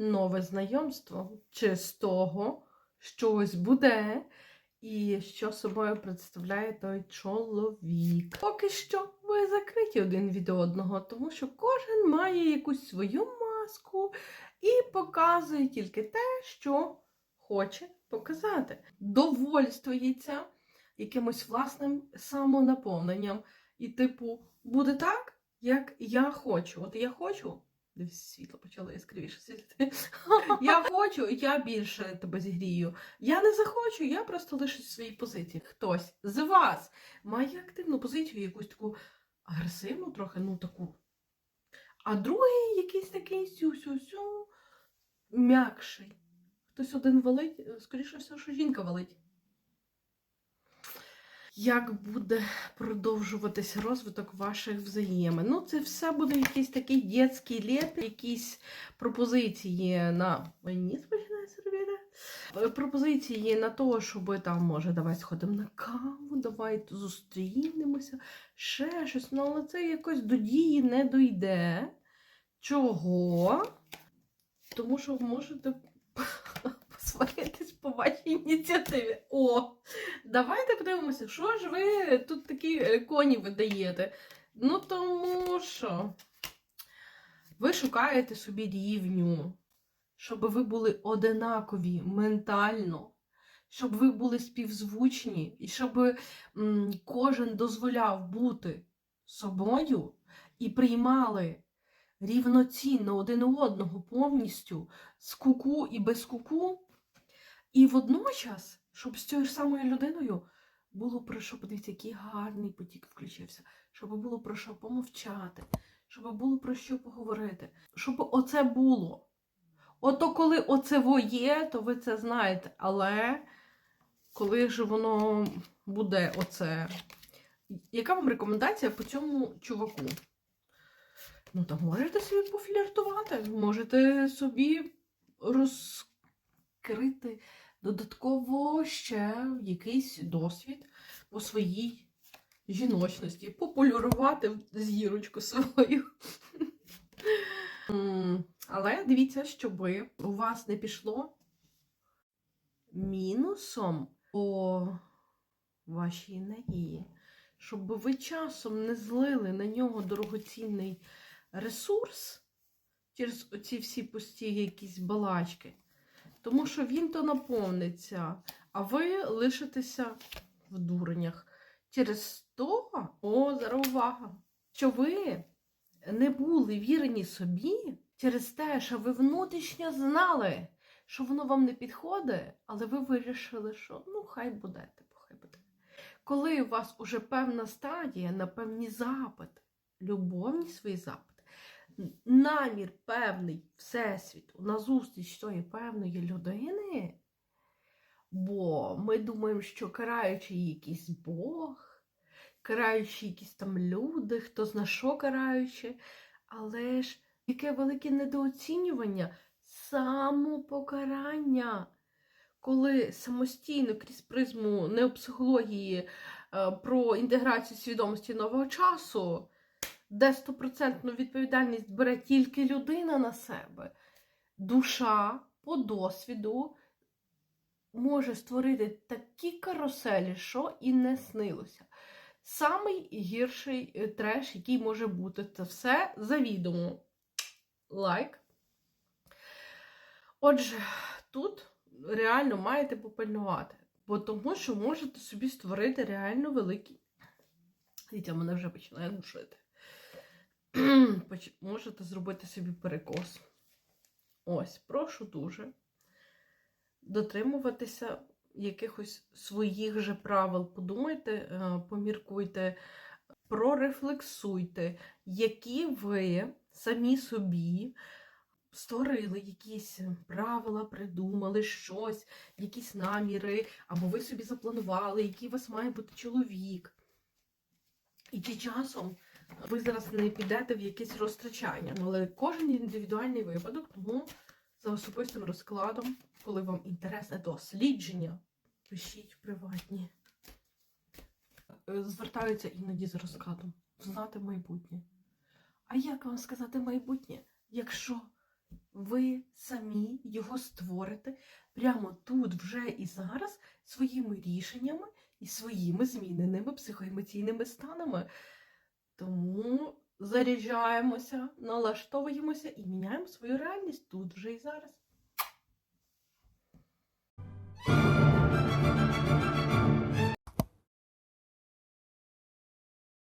нове знайомство, чи з того щось буде, і що собою представляє той чоловік. Поки що ви закриті один від одного, тому що кожен має якусь свою маску і показує тільки те, що хоче показати. Довольствується якимось власним самонаповненням. І, типу, буде так, як я хочу. От я хочу. Світло почало яскравіше світити. Я хочу, я більше тебе зігрію. Я не захочу, я просто лишу своїй позиції. Хтось з вас має активну позицію, якусь таку агресивну, трохи, ну таку. А другий якийсь такий сю-сю-сю, м'якший. Хтось один валить, скоріше все, що жінка валить. Як буде продовжуватися розвиток ваших взаємин? Ну, це все буде якийсь такий дітський леп, якісь пропозиції на мені починається. Е, Пропозиції на те, щоб там, може, давай сходимо на каву, давай зустрінемося, ще щось. Ну, але це якось до дії не дойде. Чого? Тому що ви можете по вашій ініціативі. О! Давайте подивимося, що ж ви тут такі е, коні видаєте. Ну, тому що ви шукаєте собі рівню, щоб ви були одинакові ментально, щоб ви були співзвучні, і щоб кожен дозволяв бути собою і приймали рівноцінно один одного повністю з куку і без куку. І водночас, щоб з цією ж самою людиною було про що, подивіться, який гарний потік включився, щоб було про що помовчати, щоб було про що поговорити, щоб оце було. Ото коли оце во є, то ви це знаєте. Але коли ж воно буде оце. Яка вам рекомендація по цьому чуваку? Ну, так можете собі пофліртувати, можете собі розкрити додатково ще якийсь досвід по своїй жіночності, популярувати зірочку свою. Але дивіться, щоб у вас не пішло мінусом по вашій енергії, щоб ви часом не злили на нього дорогоцінний ресурс через оці всі пусті якісь балачки. Тому що він то наповниться, а ви лишитеся в дуренях. Через то, о, зараз увага, що ви не були вірені собі через те, що ви внутрішньо знали, що воно вам не підходить, але ви вирішили, що ну хай буде, типу, хай буде. Коли у вас уже певна стадія на певні запити, любовні свої запити, намір певний всесвіту на зустріч тої певної людини, бо ми думаємо, що караючий якийсь Бог, караючі якісь там люди, хто зна що караючи, але ж яке велике недооцінювання самопокарання, коли самостійно крізь призму неопсихології е, про інтеграцію свідомості нового часу, де стопроцентну відповідальність бере тільки людина на себе, душа по досвіду може створити такі каруселі, що і не снилося. Самий гірший е, треш, який може бути, це все завідомо. Лайк. Отже, тут реально маєте попильнувати, бо тому що можете собі створити реально великий. Дивіться, мене вже починає душити. Можете зробити собі перекос. Ось, прошу дуже дотримуватися якихось своїх же правил. Подумайте, е, поміркуйте, прорефлексуйте, які ви самі собі створили якісь правила, придумали щось, якісь наміри, або ви собі запланували, який у вас має бути чоловік. І чи часом ви зараз не підете в якесь розтрачання. Ну, але кожен індивідуальний випадок, тому за особистим розкладом, коли вам інтересне дослідження, пишіть в приватні. Е, Звертаються іноді за розкладом. Знати майбутнє. А як вам сказати майбутнє, якщо ви самі його створите прямо тут, вже і зараз, своїми рішеннями і своїми зміненими психоемоційними станами. Тому заряджаємося, налаштовуємося і міняємо свою реальність тут вже і зараз.